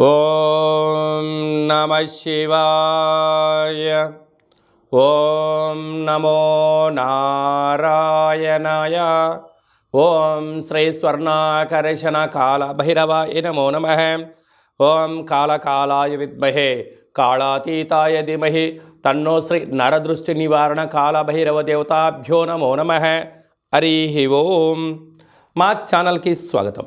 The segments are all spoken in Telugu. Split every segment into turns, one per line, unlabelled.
ॐ नमः शिवाय ॐ नमो नारायणाय ॐ श्रीस्वर्णाकर्षणकालभैरवाय नमो नमः ॐ कालकालाय विद्महे कालातीताय धीमहि तन्नो श्री नरदृष्टिनिवारणकालभैरवदेवताभ्यो नमो नमः హరి ఓం మా ఛానల్కి స్వాగతం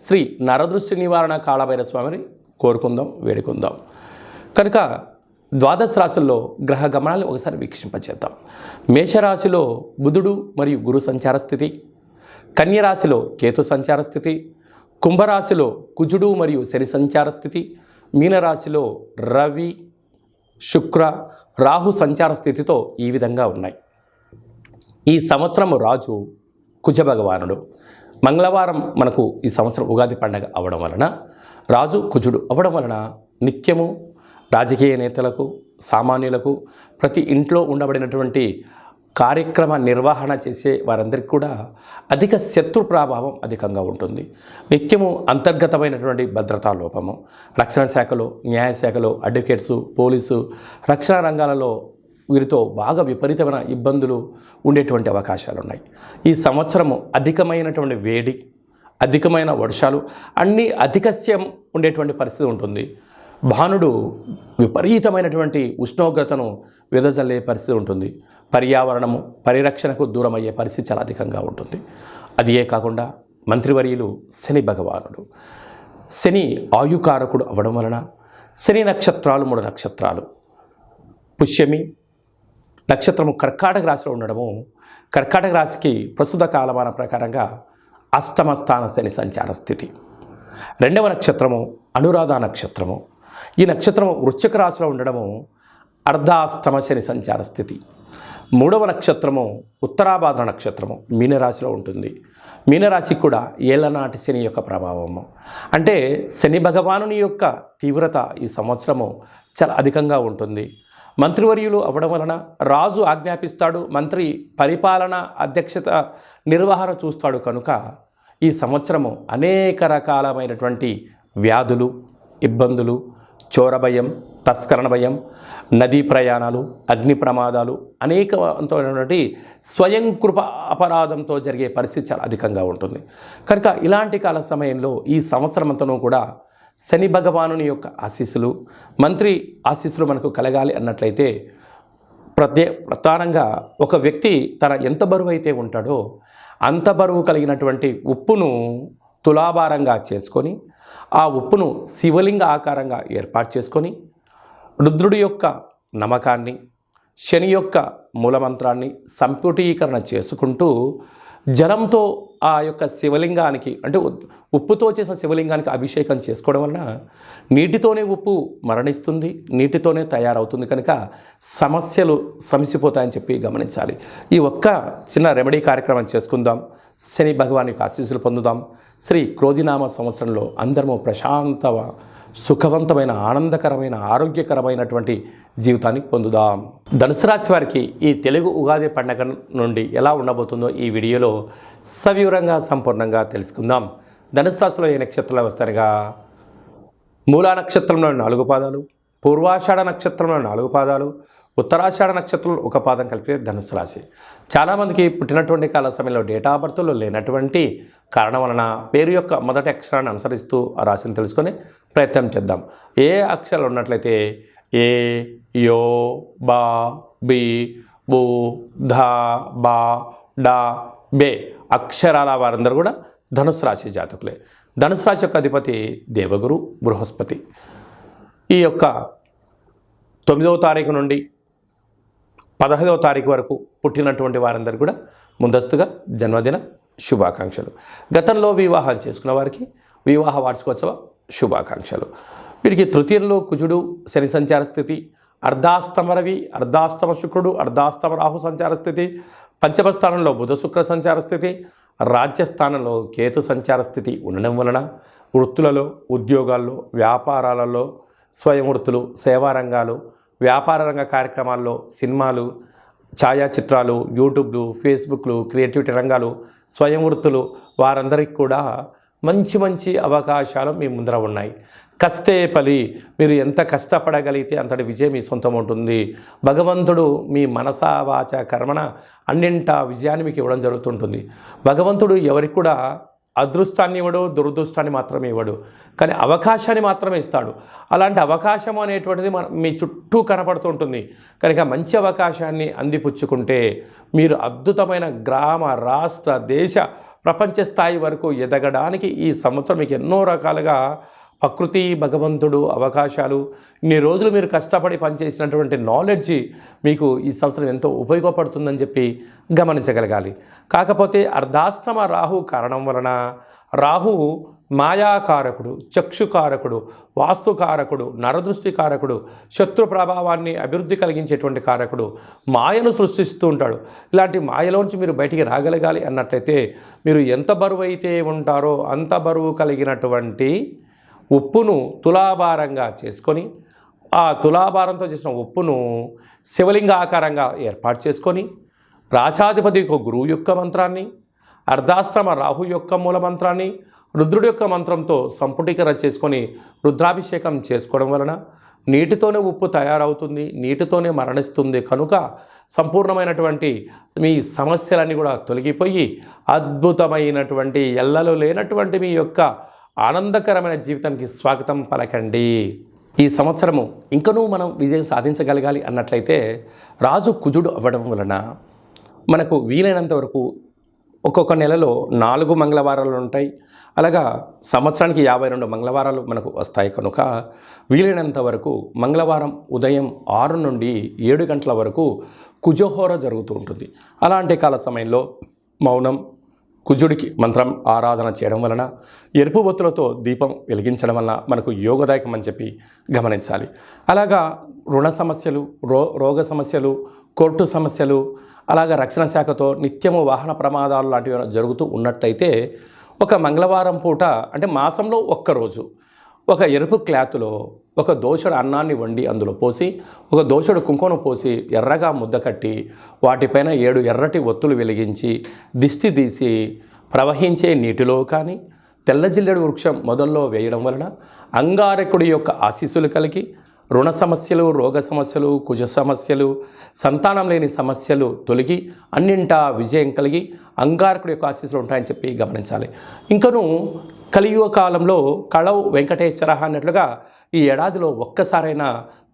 శ్రీ నరదృష్టి నివారణ కాళభైర స్వామిని కోరుకుందాం వేడుకుందాం. కనుక ద్వాదశ రాశుల్లో గ్రహ గమనాలు ఒకసారి వీక్షింపచేద్దాం. మేషరాశిలో బుధుడు మరియు గురు సంచార స్థితి కన్యరాశిలో కేతు సంచార స్థితి కుంభరాశిలో కుజుడు మరియు శని సంచార స్థితి మీనరాశిలో రవి శుక్ర రాహు సంచార స్థితితో ఈ విధంగా ఉన్నాయి. ఈ సంవత్సరం రాజు కుజ భగవానుడు. మంగళవారం మనకు ఈ సంవత్సరం ఉగాది పండగ అవ్వడం వలన రాజు కుజుడు అవ్వడం వలన నిత్యము రాజకీయ నేతలకు సామాన్యులకు ప్రతి ఇంట్లో ఉండబడినటువంటి కార్యక్రమ నిర్వహణ చేసే వారందరికీ కూడా అధిక శత్రు ప్రభావం అధికంగా ఉంటుంది. నిత్యము అంతర్గతమైనటువంటి భద్రతా లోపము రక్షణ శాఖలో న్యాయశాఖలో అడ్వకేట్సు పోలీసు రక్షణ రంగాలలో వీరితో బాగా విపరీతమైన ఇబ్బందులు ఉండేటువంటి అవకాశాలు ఉన్నాయి ఈ సంవత్సరము అధికమైనటువంటి వేడి అధికమైన వర్షాలు అన్నీ అధికస్యం ఉండేటువంటి పరిస్థితి ఉంటుంది. భానుడు విపరీతమైనటువంటి ఉష్ణోగ్రతను వెదజల్లే పరిస్థితి ఉంటుంది. పర్యావరణము పరిరక్షణకు దూరమయ్యే పరిస్థితి చాలా అధికంగా ఉంటుంది. అది ఏ కాకుండా మంత్రివర్యులు శని భగవానుడు. శని ఆయుకారకుడు అవ్వడం వలన శని నక్షత్రాలు మూడు నక్షత్రాలు. పుష్యమి నక్షత్రము కర్కాటక రాశిలో ఉండడము కర్కాటక రాశికి ప్రస్తుత కాలమాన ప్రకారంగా అష్టమ స్థాన శని సంచార స్థితి. రెండవ నక్షత్రము అనురాధ నక్షత్రము. ఈ నక్షత్రము వృశ్చిక రాశిలో ఉండడము అర్ధాష్టమ శని సంచార స్థితి. మూడవ నక్షత్రము ఉత్తరాభాద్ర నక్షత్రము మీనరాశిలో ఉంటుంది. మీనరాశికి కూడా ఏళ్ళనాటి శని యొక్క ప్రభావము అంటే శని భగవానుని యొక్క తీవ్రత ఈ సంవత్సరము చాలా అధికంగా ఉంటుంది. మంత్రివర్యులు అవ్వడం వలన రాజు ఆజ్ఞాపిస్తాడు మంత్రి పరిపాలన అధ్యక్షత నిర్వహణ చూస్తాడు కనుక ఈ సంవత్సరము అనేక రకాలమైనటువంటి వ్యాధులు ఇబ్బందులు చోర భయం తస్కరణ భయం నదీ ప్రయాణాలు అగ్ని ప్రమాదాలు అనేకమైనటువంటి స్వయం కృప అపరాధంతో జరిగే పరిస్థితి చాలా అధికంగా ఉంటుంది. కనుక ఇలాంటి కాల సమయంలో ఈ సంవత్సరం అంతనూ కూడా శని భగవానుని యొక్క ఆశీస్సులు మంత్రి ఆశీస్సులు మనకు కలగాలి అన్నట్లయితే ప్రత్యే ప్రధానంగా ఒక వ్యక్తి తన ఎంత బరువు అయితే ఉంటాడో అంత బరువు కలిగినటువంటి ఉప్పును తులాభారంగా చేసుకొని ఆ ఉప్పును శివలింగ ఆకారంగా ఏర్పాటు చేసుకొని రుద్రుడి యొక్క నమ్మకాన్ని శని యొక్క మూలమంత్రాన్ని సంపుటీకరణ చేసుకుంటూ జలంతో ఆ యొక్క శివలింగానికి అంటే ఉప్పుతో చేసిన శివలింగానికి అభిషేకం చేసుకోవడం వలన నీటితోనే ఉప్పు మరణిస్తుంది నీటితోనే తయారవుతుంది. కనుక సమస్యలు సమసిపోతాయని చెప్పి గమనించాలి. ఈ ఒక్క చిన్న రెమెడీ కార్యక్రమం చేసుకుందాం. శని భగవాన్ యొక్క ఆశీస్సులు పొందుదాం. శ్రీ క్రోధినామ సంవత్సరంలో అందరము ప్రశాంత సుఖవంతమైన ఆనందకరమైన ఆరోగ్యకరమైనటువంటి జీవితాన్ని పొందుదాం. ధనుసు రాశి వారికి ఈ తెలుగు ఉగాది పండగ నుండి ఎలా ఉండబోతుందో ఈ వీడియోలో సవివరంగా సంపూర్ణంగా తెలుసుకుందాం. ధనుసు రాశిలో ఏ నక్షత్రాలు వస్తారుగా మూలా నక్షత్రంలో నాలుగు పాదాలు పూర్వాషాఢ నక్షత్రంలో నాలుగు పాదాలు ఉత్తరాషాఢ నక్షత్రం ఒక పాదం కలిపి ధనుసు రాశి. చాలామందికి పుట్టినటువంటి కాల సమయంలో డేటా ఆఫ్ బర్త్లో లేనటువంటి కారణం వలన పేరు యొక్క మొదటి అక్షరాన్ని అనుసరిస్తూ ఆ రాశిని తెలుసుకొని ప్రయత్నం చేద్దాం. ఏ అక్షరాలు ఉన్నట్లయితే ఏ యో బా బి బు ధ బా డా బే అక్షరాల వారందరూ కూడా ధనుసు రాశి జాతకులే. ధనుసు రాశి యొక్క అధిపతి దేవగురు బృహస్పతి. ఈ యొక్క తొమ్మిదవ తారీఖు నుండి పదహైదవ తారీఖు వరకు పుట్టినటువంటి వారందరూ కూడా ముందస్తుగా జన్మదిన శుభాకాంక్షలు. గతంలో వివాహం చేసుకున్న వారికి వివాహ వార్షికోత్సవ శుభాకాంక్షలు. వీరికి తృతీయంలో కుజుడు శని సంచార స్థితి అర్ధాష్టమ రవి అర్ధాష్టమ శుక్రుడు అర్ధాష్టమ రాహు సంచార స్థితి పంచమ స్థానంలో బుధ శుక్ర సంచార స్థితి రాజ్యస్థానంలో కేతు సంచార స్థితి ఉండడం వలన వృత్తులలో ఉద్యోగాల్లో వ్యాపారాలలో స్వయం వృత్తులు సేవారంగాలు వ్యాపార రంగ కార్యక్రమాల్లో సినిమాలు ఛాయాచిత్రాలు యూట్యూబ్లు ఫేస్బుక్లు క్రియేటివిటీ రంగాలు స్వయం వృత్తులు వారందరికీ కూడా మంచి మంచి అవకాశాలు మీ ముందర ఉన్నాయి. కష్టే పలి మీరు ఎంత కష్టపడగలిగితే అంతటి విజయం మీ సొంతం ఉంటుంది. భగవంతుడు మీ మనసా వాచ కర్మణ అన్నింటా విజయాన్ని మీకు ఇవ్వడం జరుగుతుంటుంది. భగవంతుడు ఎవరికి కూడా అదృష్టాన్ని ఇవ్వడు దురదృష్టాన్ని మాత్రమే ఇవ్వడు. కానీ అవకాశాన్ని మాత్రమే ఇస్తాడు. అలాంటి అవకాశం అనేటువంటిది మన మీ చుట్టూ కనపడుతుంటుంది కనుక మంచి అవకాశాన్ని అందిపుచ్చుకుంటే మీరు అద్భుతమైన గ్రామ రాష్ట్ర దేశ ప్రపంచ స్థాయి వరకు ఎదగడానికి ఈ సంవత్సరం మీకు ఎన్నో రకాలుగా ప్రకృతి భగవంతుడు అవకాశాలు ఇన్ని రోజులు మీరు కష్టపడి పనిచేసినటువంటి నాలెడ్జి మీకు ఈ సంవత్సరం ఎంతో ఉపయోగపడుతుందని చెప్పి గమనించగలగాలి. కాకపోతే అర్ధాశ్రమ రాహు కారణం వలన రాహు మాయాకారకుడు చక్షుకారకుడు వాస్తుకారకుడు నరదృష్టి కారకుడు శత్రు ప్రభావాన్ని అభివృద్ధి కలిగించేటువంటి కారకుడు మాయను సృష్టిస్తూ ఉంటాడు. ఇలాంటి మాయలోంచి మీరు బయటికి రాగలగాలి అన్నట్లయితే మీరు ఎంత బరువు అయితే ఉంటారో అంత బరువు కలిగినటువంటి ఉప్పును తులాభారంగా చేసుకొని ఆ తులాభారంతో చేసిన ఉప్పును శివలింగ ఆకారంగా ఏర్పాటు చేసుకొని రాశాధిపతి యొక్క గురువు యొక్క మంత్రాన్ని అర్ధాశ్రమ రాహు యొక్క మూల మంత్రాన్ని రుద్రుడి యొక్క మంత్రంతో సంపుటీకరణ చేసుకొని రుద్రాభిషేకం చేసుకోవడం వలన నీటితోనే ఉప్పు తయారవుతుంది నీటితోనే మరణిస్తుంది. కనుక సంపూర్ణమైనటువంటి మీ సమస్యలన్నీ కూడా తొలగిపోయి అద్భుతమైనటువంటి ఎల్లలు లేనటువంటి మీ యొక్క ఆనందకరమైన జీవితానికి స్వాగతం పలకండి. ఈ సంవత్సరము ఇంకనూ మనం విజయం సాధించగలగాలి అన్నట్లయితే రాజు కుజుడు అవ్వడం వలన మనకు వీలైనంత వరకు ఒక్కొక్క నెలలో నాలుగు మంగళవారాలు ఉంటాయి. అలాగా సంవత్సరానికి యాభై రెండు మంగళవారాలు మనకు వస్తాయి కనుక వీలైనంత వరకు మంగళవారం ఉదయం ఆరు నుండి ఏడు గంటల వరకు కుజహోర జరుగుతూ ఉంటుంది. అలాంటి కాల సమయంలో మౌనం కుజుడికి మంత్రం ఆరాధన చేయడం వలన ఎరుపు బొత్తులతో దీపం వెలిగించడం వలన మనకు యోగదాయకం అని చెప్పి గమనించాలి. అలాగా రుణ సమస్యలు రో రోగ సమస్యలు కోర్టు సమస్యలు అలాగా రక్షణ శాఖతో నిత్యము వాహన ప్రమాదాలు లాంటివి జరుగుతూ ఉన్నట్టయితే ఒక మంగళవారం పూట అంటే మాసంలో ఒక్కరోజు ఒక ఎరుపు క్లాత్లో ఒక దోషుడు అన్నాన్ని వండి అందులో పోసి ఒక దోషుడు కుంకుమను పోసి ఎర్రగా ముద్ద కట్టి వాటిపైన ఏడు ఎర్రటి ఒత్తులు వెలిగించి దిష్టి తీసి ప్రవహించే నీటిలో కానీ తెల్లజిల్లెడు వృక్షం మొదల్లో వేయడం వలన అంగారకుడి యొక్క ఆశీస్సులు కలిగి రుణ సమస్యలు రోగ సమస్యలు కుజ సమస్యలు సంతానం లేని సమస్యలు తొలగి అన్నింటా విజయం కలిగి అంగారకుడి యొక్క ఆశీస్సులు ఉంటాయని చెప్పి గమనించాలి. ఇంకను కలియుగ కాలంలో కళవు వెంకటేశ్వర అన్నట్లుగా ఈ ఏడాదిలో ఒక్కసారైనా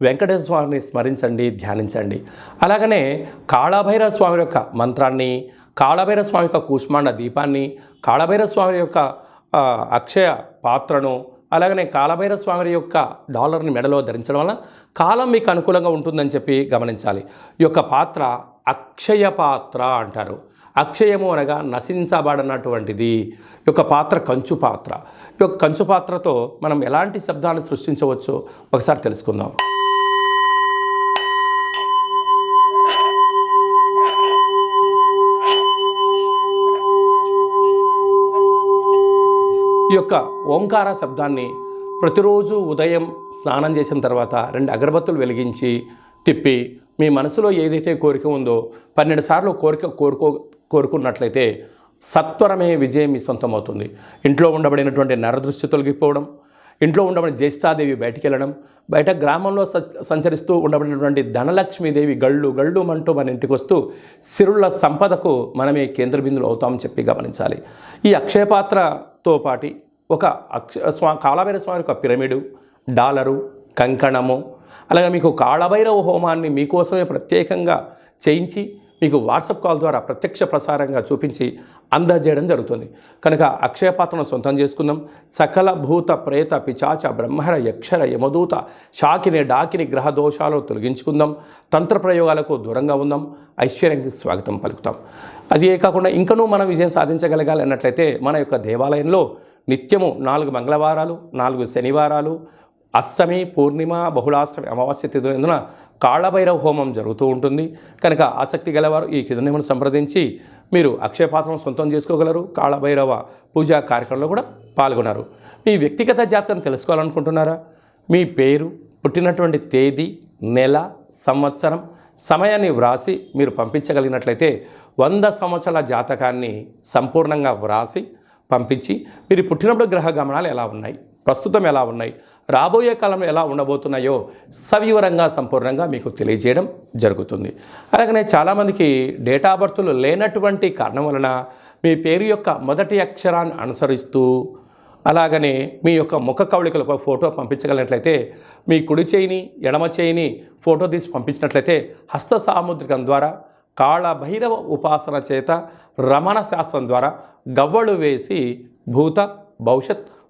వెంకటేశ్వర స్వామిని స్మరించండి ధ్యానించండి. అలాగనే కాళభైరవ స్వామి యొక్క మంత్రాన్ని కాళభైరవ స్వామి యొక్క కూష్మాండ దీపాన్ని కాళభైరవ స్వామి యొక్క అక్షయ పాత్రను అలాగనే కాలభైరవ స్వామి యొక్క డాలర్ని మెడలో ధరించడం వల్ల కాలం మీకు అనుకూలంగా ఉంటుందని చెప్పి గమనించాలి. ఈ యొక్క పాత్ర అక్షయ పాత్ర అంటారు. అక్షయము అనగా నశించబడినటువంటిది. ఈ యొక్క పాత్ర కంచు పాత్ర. ఈ యొక్క కంచు పాత్రతో మనం ఎలాంటి శబ్దాన్ని సృష్టించవచ్చో ఒకసారి తెలుసుకుందాం. ఈ యొక్క ఓంకార శబ్దాన్ని ప్రతిరోజు ఉదయం స్నానం చేసిన తర్వాత రెండు అగరబత్తులు వెలిగించి తిప్పి మీ మనసులో ఏదైతే కోరిక ఉందో పన్నెండు సార్లు కోరిక కోరుకో కోరుకున్నట్లయితే సత్వరమే విజయం మీ సొంతం అవుతుంది ఇంట్లో ఉండబడినటువంటి నరదృష్టి తొలగిపోవడం ఇంట్లో ఉండబడిన జ్యేష్ఠాదేవి బయటికి వెళ్ళడం బయట గ్రామంలో సంచరిస్తూ ఉండబడినటువంటి ధనలక్ష్మీదేవి గళ్ళు గళ్ళు అంటూ మన ఇంటికి వస్తూ సిరుల సంపదకు మనమే కేంద్ర బిందులు అవుతామని చెప్పి గమనించాలి. ఈ అక్షయపాత్రతో పాటి ఒక అక్ష స్వా కాళభైర స్వామి యొక్క పిరమిడు డాలరు కంకణము అలాగే మీకు కాళభైరవ హోమాన్ని మీకోసమే ప్రత్యేకంగా చేయించి మీకు వాట్సాప్ కాల్ ద్వారా ప్రత్యక్ష ప్రసారంగా చూపించి అందజేయడం జరుగుతుంది. కనుక అక్షయపాత్రను సొంతం చేసుకుందాం. సకల భూత ప్రేత పిచాచ బ్రహ్మర యక్షర యమదూత షాకిని డాకిని గ్రహ దోషాలు తొలగించుకుందాం. తంత్ర ప్రయోగాలకు దూరంగా ఉందాం. ఐశ్వర్యానికి స్వాగతం పలుకుతాం. అదే కాకుండా ఇంకనూ మనం విజయం సాధించగలగాలి అన్నట్లయితే మన యొక్క దేవాలయంలో నిత్యము నాలుగు మంగళవారాలు నాలుగు శనివారాలు అష్టమి పూర్ణిమ బహుళాష్టమి అమావాస్య తిథులందున కాళభైరవ హోమం జరుగుతూ ఉంటుంది. కనుక ఆసక్తి గలవారు ఈ కిందనేమను సంప్రదించి మీరు అక్షయపాత్రం సొంతం చేసుకోగలరు. కాళభైరవ పూజా కార్యక్రమంలో కూడా పాల్గొన్నారు మీ వ్యక్తిగత జాతకం తెలుసుకోవాలనుకుంటున్నారా? మీ పేరు పుట్టినటువంటి తేదీ నెల సంవత్సరం సమయాన్ని వ్రాసి మీరు పంపించగలిగినట్లయితే వంద సంవత్సరాల జాతకాన్ని సంపూర్ణంగా వ్రాసి పంపించి మీరు పుట్టినప్పుడు గ్రహ గమనాలు ఎలా ఉన్నాయి? ప్రస్తుతం ఎలా ఉన్నాయి? రాబోయే కాలంలో ఎలా ఉండబోతున్నాయో సవివరంగా సంపూర్ణంగా మీకు తెలియజేయడం జరుగుతుంది. అలాగనే చాలామందికి డేటా బర్త్లు లేనటువంటి కారణం వలన మీ పేరు యొక్క మొదటి అక్షరాన్ని అనుసరిస్తూ అలాగనే మీ యొక్క ముఖ కవళికలు ఒక ఫోటో పంపించగలిగినట్లయితే మీ కుడి చేయిని ఎడమ చేయిని ఫోటో తీసి పంపించినట్లయితే హస్త సాముద్రికం ద్వారా కాళ భైరవ ఉపాసన చేత రమణ శాస్త్రం ద్వారా గవ్వలు వేసి భూత భవిష్యత్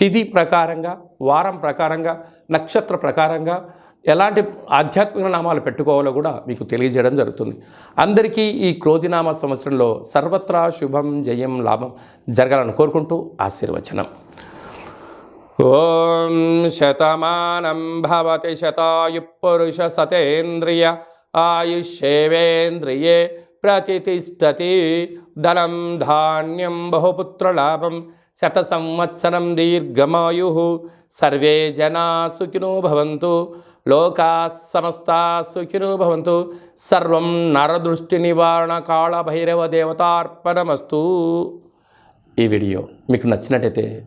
తిథి ప్రకారంగా వారం ప్రకారంగా నక్షత్ర ప్రకారంగా ఎలాంటి ఆధ్యాత్మిక నామాలు పెట్టుకోవాలో కూడా మీకు తెలియజేయడం జరుగుతుంది. అందరికీ ఈ క్రోధినామ సంవత్సరంలో సర్వత్రా శుభం జయం లాభం జరగాలని కోరుకుంటూ ఆశీర్వచనం. ఓం శతమానం భవతి శతాయు పురుష సతేంద్రియ ఆయుష్యేవేంద్రియే ప్రతిష్టతి ధనం ధాన్యం బహుపుత్రలాభం శత సంవత్సరం దీర్ఘమాయు. సర్వే జనా సుఖినో భవంతు. లోకా సమస్త సుఖినో భవంతు. సర్వం నరదృష్టి నివారణ కాళభైరవ దేవతార్పణమస్తు. ఈ వీడియో మీకు నచ్చినట్టయితే